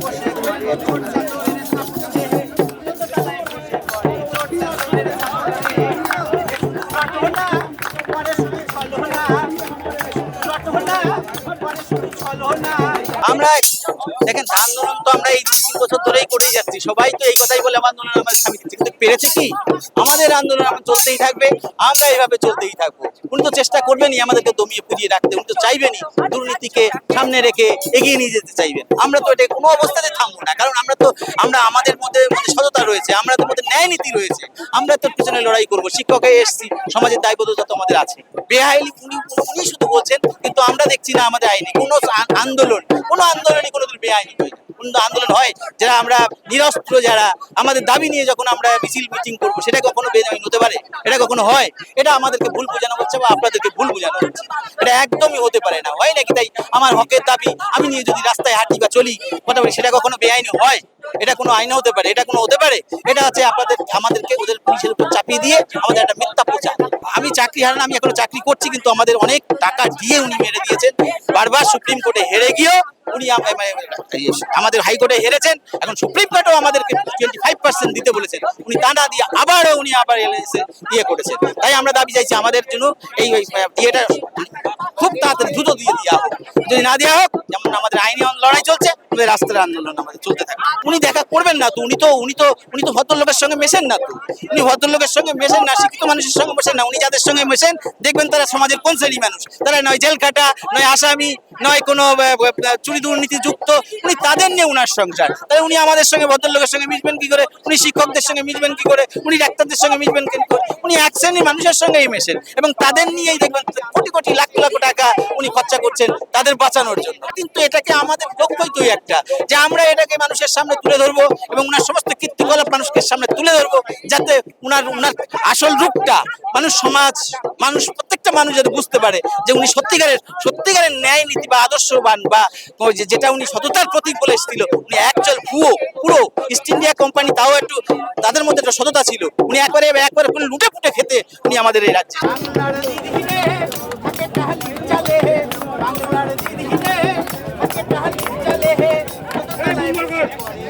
বসে আমরা দেখেন আন্দোলন তো আমরা এই তিন বছর ধরেই করে যাচ্ছি। সবাই তো এই কথাই বলে আন্দোলন আমরা স্বামী কিন্তু পেরেছে কি? আমাদের আন্দোলন আমরা চলতেই থাকবে, আমরা এইভাবে চলতেই থাকব। উনি তো চেষ্টা করবেনই আমাদেরকে দমিয়ে পুজিয়ে রাখতে, উনি তো চাইবেনই দুর্নীতিকে সামনে রেখে এগিয়ে নিয়ে যেতে চাইবেন। আমরা তো এটা কোনো অবস্থাতে থামবো না, কারণ আমরা তো, আমরা আমাদের মধ্যে মধ্যে সততা রয়েছে, আমরা তো মধ্যে ন্যায় নীতি রয়েছে। আমরা তো পিছনে লড়াই করব, শিক্ষক এসেছি, সমাজের দায়বদ্ধতা তো আমাদের আছে। বেআইনি উনি উনি শুধু বলছেন কিন্তু আমরা দেখছি না আমাদের আইনি। কোনো আন্দোলন, কোনো আন্দোলনই কোনো বেআইনি হয়ে যায় আন্দোলন হয় যারা আমরা নিরস্ত্র, যারা আমাদের দাবি নিয়ে যখন আমরা মিছিল, মিটিং করব, সেটা কখনো বেআইন হতে পারে? এটা কখনো হয়? এটা আমাদেরকে ভুল বোঝানো হচ্ছে বা আপনাদেরকে ভুল বোঝানো হচ্ছে। এটা একদমই হতে পারে না। হয় নাকি তাই? আমার হকের দাবি, আমি নিয়ে যদি রাস্তায় হাঁটি বা চলি মোটামুটি সেটা কখনো বেআইনি হয়? এটা কোনো আইন হতে পারে? এটা কোনো হতে পারে? এটা আছে আপনাদের, আমাদেরকে ওদের পুলিশের উপর চাপিয়ে দিয়ে আমাদের একটা চাকরি হারান আমি এখনও চাকরি করছি, কিন্তু আমাদের অনেক টাকা দিয়ে উনি মেরে দিয়েছেন। বারবার সুপ্রিম কোর্টে হেরে গিয়েও উনি মানে আমাদের হাইকোর্টে হেরেছেন। এখন সুপ্রিম কোর্টও আমাদেরকে টোয়েন্টি ফাইভ পার্সেন্ট দিতে বলেছেন। উনি তা দিয়ে আবারও উনি আবার এসে ইয়ে করেছেন। তাই আমরা দাবি চাইছি আমাদের জন্য এই ইয়েটা খুব তাড়াতাড়ি দ্রুত দিয়ে দেওয়া হোক। যদি না দেওয়া হোক, যেমন আমাদের আইনি লড়াই চলছে আমাদের রাস্তার আন্দোলন আমাদের, চলতে থাকে। উনি দেখা করবেন না তো, উনি তো উনি তো উনি তো ভদ্রলোকের সঙ্গে মেশেন না তো। উনি ভদ্রলোকের সঙ্গে মেশেন না, শিক্ষিত মানুষের সঙ্গে মেশেন না, উনি যাদের সঙ্গে মেশেন, দেখবেন তারা সমাজের কোন শ্রেণি মানুষ? তারা নয় জেল কাটা, নয় আসামি, নয় কোনো চুরি দুর্নীতি যুক্ত। উনি তাদের নিয়ে উনার সংসার। তাহলে উনি আমাদের সঙ্গে, ভদ্রলোকের সঙ্গে মিশবেন কি করে? উনি শিক্ষকদের সঙ্গে মিশবেন কি করে? উনি ডাক্তারদের সঙ্গে মিশবেন কি করে? উনি এক শ্রেণির মানুষের সঙ্গেই মেশেন। এবং তাদের নিয়েই দেখবেন কোটি কোটি লাখ লাখ টাকা উনি খরচা করছেন তাদের বাঁচানোর জন্য। কিন্তু এটাকে আমাদের লক্ষ্যই তো একটা, যে আমরা এটাকে মানুষের সামনে তুলে ধরবো এবং উনার সমস্ত কীর্তিকলাপ মানুষকে সামনে তুলে ধরবো, যাতে উনার উনার আসল রূপটা মানুষ সমাজ, মানুষ প্রত্যেকটা মানুষ যাতে বুঝতে পারে যে উনি সত্যিকারের সত্যিকারের ন্যায় নীতি বা আদর্শবান বা যেটা উনি সততার প্রতীক বলে এসেছিল, উনি একচল ভুয়ো, পুরো ইস্ট ইন্ডিয়া কোম্পানি তাও একটু তাদের মধ্যে একটা সততা ছিল। উনি একবারে একবারে লুটে ফুটে খেতে উনি আমাদের এই রাজ্যে। Yeah.